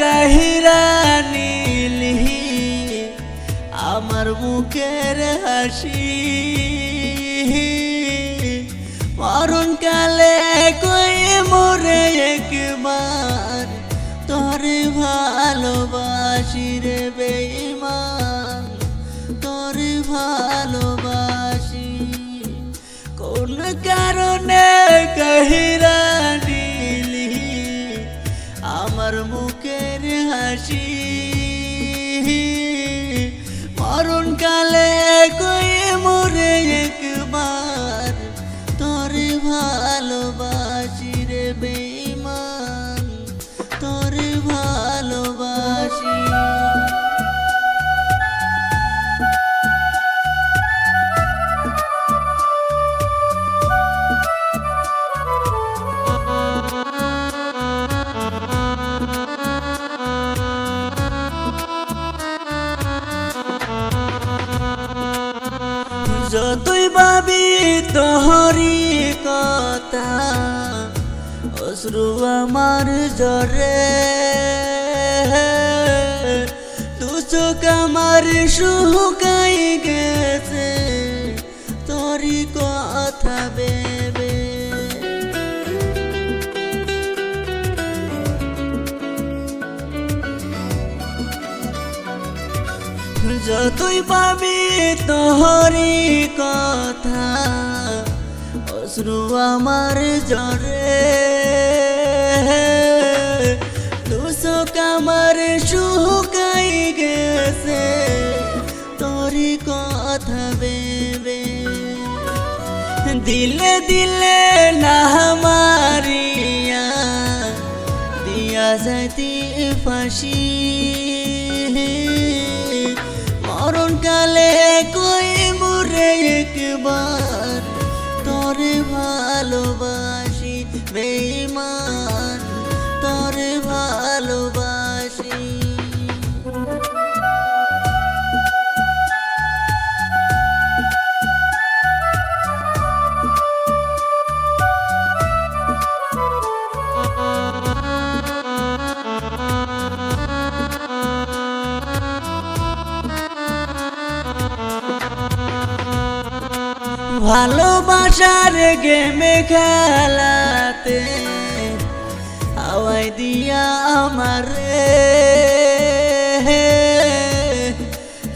কাহিরা নীলহি আমার মুখের হাসি। মরণ কালে কই মরে একবার তোর ভালোবাসি রে বেঈমান nunca যতই ভাবি তোহরি কথা অশ্রু আমার জরে তু চোখ আমার শুকাই গেছে যতই পাবি তোহরি কথা, অশ্রু আমার জরে দুশোক আমার শুকাই গেছে, তোরি কথা বেবে দিলে দিলে না মারিয়া, দিয়া যাইতি ফাঁসি। মরণ কই মুরে একবার? তোর ভালোবাসি বেইমান ভালোবাসার গেমে খেলাতে হাওয়াই দিয়া আমার।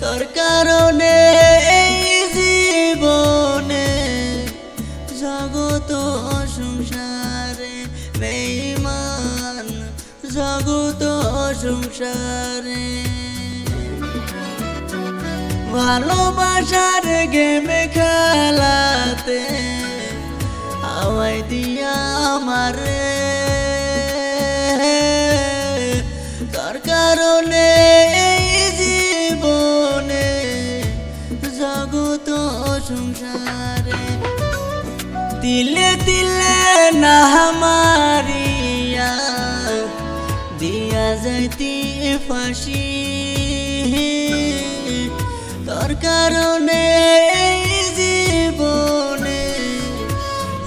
তোর কারণে এই জীবনে জগত সংসারে বেইমান জগত সংসারে ভালোবাসার গেমে খেলাতে হাওয়াই দিয়া আমারে তার কারণে এই জীবনে জগত সংসারে। তিলে তিলে না মারিয়া দিয়া যাইতি ফাঁসি। তোর কারণে জীবনে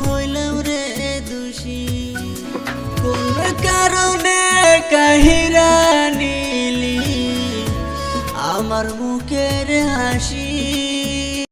হইলাম রে দোষী। কোন কারণে কাহিরা নিলি আমার মুখের